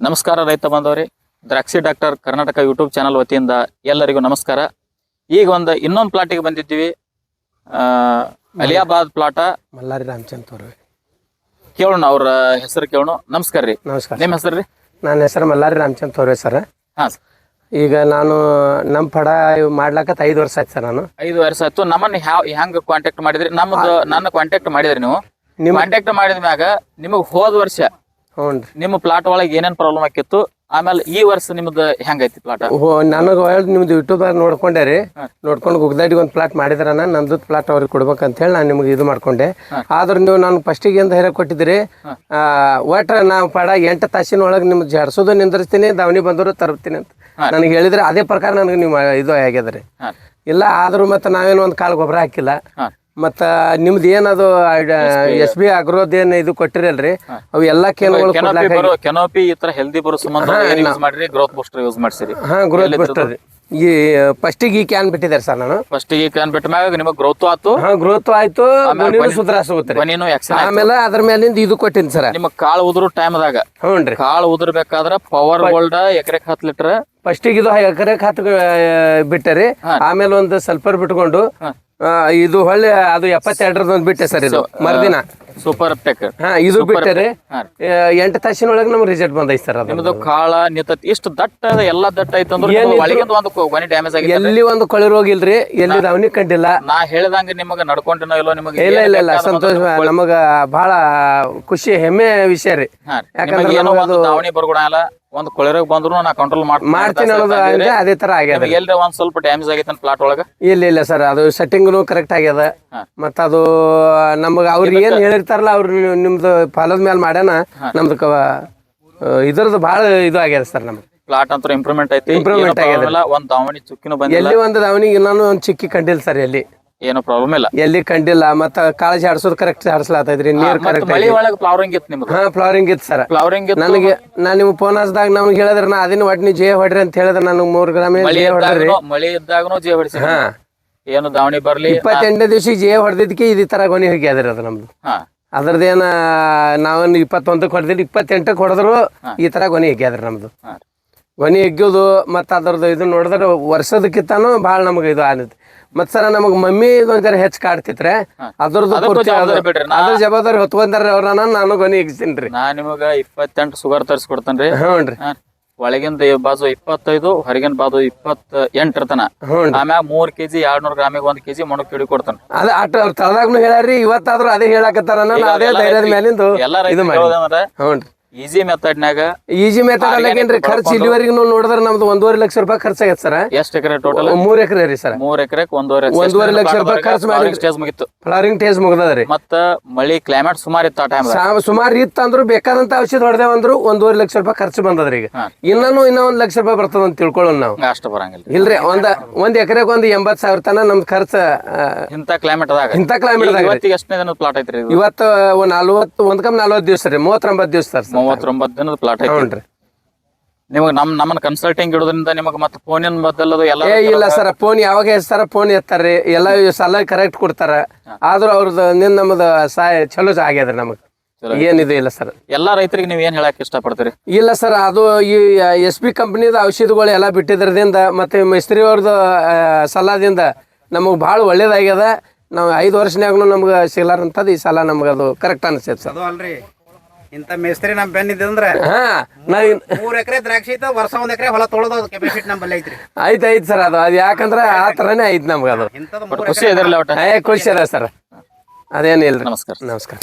ನಮಸ್ಕಾರ ರೈತ ಬಾಂಧವ್ರಿ ದ್ರಾಕ್ಷಿ ಡಾಕ್ಟರ್ ಕರ್ನಾಟಕ ಯೂಟ್ಯೂಬ್ ಚಾನಲ್ ವತಿಯಿಂದ ಎಲ್ಲರಿಗೂ ನಮಸ್ಕಾರ. ಈಗ ಒಂದು ಇನ್ನೊಂದು ಪ್ಲಾಟಿಗೆ ಬಂದಿದ್ದೀವಿ. ಆ, ಅಲಿಯಾಬಾದ್ ಪ್ಲಾಟ ಮಲ್ಲಾರಿ ರಾಮಚಂದ್ ತೋರ್ವಿ ಕೇಳೋಣ ಅವ್ರ ಹೆಸರು ಕೇಳೋಣ. ನಮಸ್ಕಾರ ರೀ. ನಮಸ್ಕಾರ ನಿಮ್ಮ ಹೆಸರು ರೀ? ನನ್ನ ಹೆಸರು ಮಲ್ಲಾರಿ ರಾಮಚಂದ್ ತೋರ್ವೆ ಸರ್. ಹಾ ಸರ್. ಈಗ ನಾನು ನಮ್ಮ ಪಡ ಇವ್ ಮಾಡ್ಲಕತ್ತ ಐದು ವರ್ಷ ಆಯ್ತು ಸರ್ ನಾನು. ಐದು ವರ್ಷ ಆಯ್ತು. ನಮ್ಮನ್ನ ಹ್ಯಾವ್ ಹೆಂಗ್ ಕಾಂಟ್ಯಾಕ್ಟ್ ಮಾಡಿದ್ರಿ? ನಮ್ದು ನನ್ನ ಕಾಂಟ್ಯಾಕ್ಟ್ ಮಾಡಿದ್ರಿ ನೀವು? ಕಾಂಟ್ಯಾಕ್ಟ್ ಮಾಡಿದ ಮ್ಯಾಗ ನಿಮಗ್ ಹೋದ ವರ್ಷ ನಿಮ್ಮ ಪ್ಲಾಟ್ ಒಳಗೆ ಏನೇನ್ ಪ್ರಾಬ್ಲಮ್ ಆಕಿತ್ತು ಆಮೇಲೆ ಈ ವರ್ಷ ನಿಮ್ದು ಹೆಂಗೈತಿ ಪ್ಲಾಟ್ ಹೋ ನನಗೆ ನಿಮ್ದು ಯೂಟ್ಯೂಬ್ ನೋಡ್ಕೊಂಡೆ ರೀ. ನೋಡ್ಕೊಂಡು ಗುಗ್ದಾಡಿಗೆ ಒಂದು ಪ್ಲಾಟ್ ಮಾಡಿದ್ರನ ನಂದು ಪ್ಲಾಟ್ ಅವ್ರಿಗೆ ಕೊಡ್ಬೇಕಂತ ಹೇಳಿ ನಾನು ನಿಮ್ಗೆ ಇದು ಮಾಡ್ಕೊಂಡೆ. ಆದ್ರೆ ನೀವು ನಾನು ಫಸ್ಟಿಗೆ ಅಂತ ಹೇಳಿ ಕೊಟ್ಟಿದ್ರಿ ಒಟ್ರ ನಾವು ಪಡ ಎಂಟು ತಾಸಿನ ಒಳಗೆ ನಿಮ್ಗೆ ಜಡ್ಸೋದು ನಿಂದಿರ್ತೀನಿ ದಾವಣಿ ಬಂದರು ತರ್ತೀನಿ ಅಂತ ನನಗೆ ಹೇಳಿದ್ರೆ ಅದೇ ಪ್ರಕಾರ ನನಗೆ ನೀವು ಇದು ಆಗ್ಯದ ರೀ ಇಲ್ಲ ಆದ್ರೂ ಮತ್ತೆ ನಾವೇನು ಒಂದು ಕಾಲು ಗೊಬ್ಬರ ಹಾಕಿಲ್ಲ. ಮತ್ತ ನಿಮ್ದು ಏನದು ಎಸ್ ಬಿ ಅಗ್ರೋದೇನ್ ಇದು ಕೊಟ್ಟಿರಲ್ರಿ? ಅವು ಎಲ್ಲಾ ಕೇನ್ಗಳು ಕೆನೋಪಿ ಈ ತರ ಹೆಲ್ದಿ ಬರೋ ಸಂಬಂಧ ಯೂಸ್ ಮಾಡ್ರಿ? ಗ್ರೋತ್ ಬೂಸ್ಟರ್ ಯೂಸ್ ಮಾಡ್ಸಿರಿ. ಹಾ ಗ್ರೋತ್ ಬೂಸ್ಟರ್ ಈ ಫಸ್ಟಿಗೆ ಈ ಕ್ಯಾನ್ ಬಿಟ್ಟಿದ್ದಾರೆ ಸರ್ ನಾನು. ಫಸ್ಟ್ ಈ ಕ್ಯಾನ್ ಬಿಟ್ಟ ಮ್ಯಾಗ ನಿಮಗ್ ಗ್ರೋತ್ ಆತು ಹಾ ಗ್ರೋತ್ ಆಯ್ತು ಕೊನೆನು ಆಕ್ಷನ್ ಆಮೇಲೆ ಅದ್ರ ಮೇಲಿಂದ ಇದು ಕೊಟ್ಟಿನಿ ಸರ್. ನಿಮಗ್ ಕಾಳು ಉದುರು ಟೈಮ್ದಾಗ ಹ್ಞೂನ್ರಿ ಕಾಳು ಉದುರ್ಬೇಕಾದ್ರ ಪವರ್ ಗೋಲ್ಡ್ ಎಕರೆಕ್ ಹತ್ತು ಲೀಟರ್ ಫಸ್ಟಿಗೆ ಇದು ಎಕರೆ ಹತ್ತು ಬಿಟ್ಟರಿ. ಆಮೇಲೆ ಒಂದು ಸಲ್ಫರ್ ಬಿಟ್ಕೊಂಡು ಆ, ಇದು ಹೊಳ್ಳಿ ಅದು ಎಪ್ಪತ್ತೆರಡರದ್ದು ಒಂದು ಬಿಟ್ಟೆ ಸರ್ ಇದು ಮರ್ದಿನ. ಸೂಪರ್ ಟೆಕ್ ಹಾ ಇದು ಬಿಟ್ಟರೆ. ಎಂಟು ತಾಸಿನೊಳಗೆ ನಮ್ಗೆ ರಿಸಲ್ಟ್ ಬಂದೈತೆ ಸರ್ ಅದು. ನಿಮ್ದು ಕಾಳ ನಿಂತತಿ ಇಷ್ಟು ದಟ್ಟ ಅದ, ಎಲ್ಲಾ ದಟ್ಟ ಐತೆ ಅಂದ್ರೆ ಒಳಗಿಂದ ಒಂದು ಮನಿ ಡ್ಯಾಮೇಜ್ ಆಗಿದೆ ಎಲ್ಲಿ ಒಂದು ಕೊಳೆ ರೋಗ ಇಲ್ರಿ ಎಲ್ಲಿ ಅವನಿ ಕಂಡಿಲ್ಲ. ನಾ ಹೇಳ್ದಂಗ ನಿಮಗೆ ನಡ್ಕೊಂಡಿನೋ ಇಲ್ಲೋ ನಿಮಗೆ ಇಲ್ಲ ಇಲ್ಲ ಇಲ್ಲ ಸಂತೋಷ ನಮಗ ಬಹಳ ಖುಷಿ ಹೆಮ್ಮೆ ವಿಷಯ ರೀ. ಯಾಕಂದ್ರೆ ಏನೋ ಒಂದು ದಾವಣಿ ಬರ್ಗುಣ ಒಂದ್ ಕೊಳೆರೋಗ ಬಂದ್ರು ನಾ ಕಂಟ್ರೋಲ್ ಮಾಡ್ತೀನಿ ಅನ್ನೋದು ಅದೇ ತರ ಆಗ್ಯದ. ಎಲ್ರಿ ಒಂದ್ ಸ್ವಲ್ಪ ಡ್ಯಾಮೇಜ್ ಆಗೈತೆ ಪ್ಲಾಟ್ ಒಳಗ? ಇಲ್ಲ ಇಲ್ಲ ಸರ್ ಅದು ಸೆಟ್ಟಿಂಗ್ನು ಕರೆಕ್ಟ್ ಆಗ್ಯದ. ಮತ್ತ ಅದು ನಮಗ ಅವ್ರಿಗೆ ಏನ್ ಹೇಳಿರ್ತಾರಲ್ಲ ಅವ್ರು ನಿಮ್ದು ಫಾಲೋದ್ ಮೇಲೆ ಮಾಡ್ಯಾನ ನಮ್ದು ಇದ್ರದ್ದು ಬಹಳ ಇದು ಆಗ್ಯದ ಸರ್ ನಮ್ಗೆ. ಪ್ಲಾಟ್ ಅಂತ ಇಂಪ್ರೂವ್ಮೆಂಟ್ ಐತಿ. ಇಂಪ್ರೂವ್ಮೆಂಟ್ ಆಗ್ಯದ. ಒಂದ್ ದಾವಣಿ ಚುಕ್ಕಿನೂ ಬಂದಿಲ್ಲ. ಎಲ್ಲಿ ಒಂದು ದಾವಣಿಗೆ ಇನ್ನೂ ಒಂದು ಚಿಕ್ಕಿ ಕಂಡಿಲ್ಲ ಸರ್ ಎಲ್ಲಿ. ಏನು ಪ್ರಾಬ್ಲಮ್ ಇಲ್ಲ. ಎಲ್ಲಿ ಕಂಡಿಲ್ಲ ಮತ್ತ ಕಾಳಜಿ ಆಡ್ಸೋದು ಕರೆಕ್ಟ್ ಆಡ್ಸ್ಲಾತೈತ್ರಿ ನೀರ್ ಕರೆಕ್ಟ್ ಮಳಿ ಒಳಗ ಫ್ಲವರಿಂಗ್ ಇತ್ತು ನಿಮ್ಗೆ ಹಾ ಫ್ಲವರಿಂಗ್ ಇತ್ತು ಸರ್. ಫ್ಲವರಿಂಗ್ ಇತ್ತು. ನನಗೆ ನಾನು ನಿಮ್ಗೆ ಫೋನ್ ಹಚ್ಚಿದಾಗ ನಮ್ಗೆ ಹೇಳಿದ್ರ ನಾ ಅದನ್ನ ಒಟ್ಟು ನೀವು ಜೇ ಹೊಡ್ರಿ ಅಂತ ಹೇಳಿದ್ರೆ ನನಗೆ ಮೂರು ಗ್ರಾಮ್ ಮಳಿ ಜೇ ಹೊಡ್ರಿ ಇದ್ದಾಗನು ಮಳಿ ಇದ್ದಾಗನು ಜೀವ ಹೊಡಿಸಿ ಹಾ. ಏನು ದಾವಣಿ ಬರ್ಲಿ? ಇಪ್ಪತ್ತೆಂಟನೇ ದಿವಸ ಜೇ ಹೊಡೆದಿದ್ದಕ್ಕೆ ಇದು ತರ ಗೊನಿ ಹೋಗ್ಯಾದ್ರಿ ಅದು ನಮ್ದು. ಹಾ. ಅದ್ರದ್ದೇನ ನಾವೊಂದು ಇಪ್ಪತ್ತೊಂದಕ್ಕೆ ಹೊಡೆದಿಲ್ಲ ಇಪ್ಪತ್ತೆಂಟಕ್ಕೆ ಹೊಡೆದ್ರು ಈ ತರ ಗೊನಿ ಹೋಗ್ಯಾದ್ರಿ ನಮ್ದು. ಹಾ. ಗೊನಿ ಎಗ್ಗೋದು ಮತ್ತು ಅದ್ರದ್ದು ಇದು ನೋಡಿದ್ರೆ ವರ್ಷದಕ್ಕಿಂತಾನು ಭಾಳ ನಮಗೆ ಇದು ಆನೈತಿ ಮತ್ತು ಸರ ನಮಗೆ ಮಮ್ಮಿ ಇದೊಂದರ ಜರ ಹೆಚ್ಚು ಕಾಡ್ತಿತ್ರೆ ಅದ್ರದ್ದು ಅದ್ರ ಜವಾಬ್ದಾರಿ ಹೊತ್ಕೊಂಡಾರ ಅವ್ರನ್ನ ನಾನು ಗೊನಿ ಹೆಗ್ಸಿನಿ ರೀ. ನಾ ನಿಮಗ ಇಪ್ಪತ್ತೆಂಟು ಶುಗರ್ ತರಿಸ್ಕೊಡ್ತೇನ್ರಿ. ಹ್ಞೂ ರೀ. ಒಳಗಿಂದ ಬಾಜು ಇಪ್ಪತ್ತೈದು ಹೊರಗಿನ ಬಾಜು ಇಪ್ಪತ್ತ ಎಂಟರ ತನ ಹ್ಞೂ ಆಮ್ಯಾಗ ಮೂರ್ ಕೆಜಿ ಎರಡ್ನೂರ್ ಗ್ರಾಮಿಗೆ ಒಂದ್ ಕೆಜಿ ಮಣಕ್ ಕಿಡಿ ಕೊಡ್ತಾನ. ಅದ ಅಟ್ ತಳದಾಗ್ನು ಹೇಳ್ಯಾರ್ರಿ ಇವತ್ತಾದ್ರೂ ಅದೇ ಹೇಳಕತ್ತಾರ ನಾನು ಅದೇ ಧೈರ್ಯದ ಮೇಲಿಂದು ಎಲ್ಲ ಇದು ಮೆಥಡ್ನಾಗ ಈಜಿ ಮೆಥಡ್ ಏನ್ರಿ? ಖರ್ಚು ಇಲ್ಲಿವರೆಗೂ ನೋಡಿದ್ರೆ ನಮ್ದು ಒಂದೂವರೆ ಲಕ್ಷ ರೂಪಾಯಿ ಖರ್ಚಾಗೈತೆ ಸರ್. ಎಷ್ಟು ಎಕರೆ ಟೋಟಲ್ ಮೂರ್ ಎಕರೆ ರೀ ಸರ್. ಮೂರ್ ಎಕರೆ ಒಂದೂವರೆ ಒಂದೂವರೆ ಲಕ್ಷ ರೂಪಾಯಿ ಖರ್ಚು ಮಾಡಿ- ಸ್ಟೇಜ್ ಮುಗಿತ್ತು ಫ್ಲವರಿಂಗ್ ಟೇಸ್ಟ್ ಮುಗ್ದದ್ರಿ ಮತ್ತ ಮಳಿ ಕ್ಲೈಮೇಟ್ ಸುಮಾರು ಇತ್ತು ಆ ಟೈಮ್ ಸುಮಾರು ಇತ್ತು ಇತ್ತಂದ್ರು ಬೇಕಾದಂತ ಔಷಧ ಹೊಡೆದೇವಂದ್ರು ಒಂದೂವರೆ ಲಕ್ಷ ರೂಪಾಯಿ ಖರ್ಚು ಬಂದದ್ರಿ ಈಗ. ಇನ್ನೂ ಇನ್ನೂ ಒಂದ್ ಲಕ್ಷ ರೂಪಾಯಿ ಬರ್ತದ ಅಂತ ತಿಳ್ಕೊಳ್ಳೋಣ ನಾವು. ಅಷ್ಟು ಬರಂಗಿಲ್ಲ ಇಲ್ರಿ ಒಂದ್ ಒಂದ್ ಎಕರೆಗೆ ಒಂದ್ ಎಂಬತ್ ಸಾವಿರ ತನ ನಮ್ದು ಖರ್ಚು ಇಂತ ಕ್ಲೈಮೇಟ್ ಅದಾಗ ಇಂಥ ಕ್ಲೈಮೇಟ್ ದಾಗ. ಇವತ್ತಿಗೆ ಎಷ್ಟನೇ ದಿನದ ಪ್ಲಾಟ್ ಐತ್ರಿ ಇವತ್ತು ನಲ್ವತ್ತು ಒಂದ್ ಕಮ್ ನಲ್ವತ್ತು ದಿವಸ ರೀ ಮೂವತ್ತೊಂಬತ್ತು ದಿವಸ ಸರ್. ಮೂವತ್ತೊಂಬತ್ತು ದಿನದ ಪ್ಲಾಟ್ ಐತಿ ನಿಮಗೆ ನಿಮಗ್ ನಮ್ ನಮ್ಮನ್ನ ಕನ್ಸಲ್ಟಿಂಗ್ ಇಡೋದ್ರಿಂದ ನಿಮಗೆ ಮತ್ತೆ ಫೋನಿನ ಬದಲದು? ಎಲ್ಲ ಏ ಇಲ್ಲ ಸರ್ ಫೋನ್ ಯಾವಾಗ ಹೆಸ್ತಾರ ಫೋನ್ ಎತ್ತಾರ್ರಿ ಎಲ್ಲ ಸಲ ಕರೆಕ್ಟ್ ಕೊಡ್ತಾರ. ಆದ್ರೂ ಅವ್ರದ್ದು ನಿನ್ ನಮ್ದು ಸಹಾಯ ಚಲೋ ಆಗ್ಯದ ನಮಗೆ. ಏನಿದೆ ಇಲ್ಲ ಸರ್. ಎಲ್ಲಾ ರೈತರಿಗೆ ನೀವ್ ಏನ್ ಹೇಳಕ್ ಇಷ್ಟಪಡ್ತೀರಿ? ಇಲ್ಲ ಸರ್ ಅದು ಈ ಎಸ್ ಪಿ ಕಂಪ್ನಿದ ಔಷಧಿಗಳು ಎಲ್ಲ ಬಿಟ್ಟಿದ್ರದಿಂದ ಮತ್ತೆ ಮಿಸ್ತ್ರಿ ಅವ್ರದ್ದು ಸಲಹದಿಂದ ನಮಗೆ ಬಹಳ ಒಳ್ಳೇದಾಗ್ಯದ. ನಾವು ಐದು ವರ್ಷನಾಗ್ನು ನಮ್ಗೆ ಸಿಗ್ಲಾರಂಥದ್ದು ಈ ಸಲ ನಮ್ಗೆ ಅದು ಕರೆಕ್ಟ್ ಅನಿಸ್ತೈತೆ ಸರ್. ಅದು ಅಲ್ರಿ. ಇಂಥ ಮೇಸ್ತ್ರಿ ನಮ್ ಬೆನ್ ಅಂದ್ರೆ ಹಾ ನಾವು ಮೂರ್ ಎಕರೆ ದ್ರಾಕ್ಷಿ ಐತ ವರ್ಷ ಒಂದ್ ಎಕರೆ ಹೊಲ ತೊಳೆದು ಅದು ಕೆಪಾಸಿಟಿ ನಮ್ಮಲ್ಲಿ ಐತ್ರಿ. ಆಯ್ತ್ ಆಯ್ತ್ ಸರ್ ಅದು. ಅದ್ ಯಾಕಂದ್ರೆ ಆ ಥರನೇ ಐತ್ ನಮ್ಗೆ ಅದು. ಮೂರ್ ಖುಷಿ ಇದ್ರಲ್ಲ ಒಟ್ಟ. ಏ ಖುಷಿ ಅದ ಸರ್. ಅದೇನಿಲ್ಲ ನಮಸ್ಕಾರ. ನಮಸ್ಕಾರ.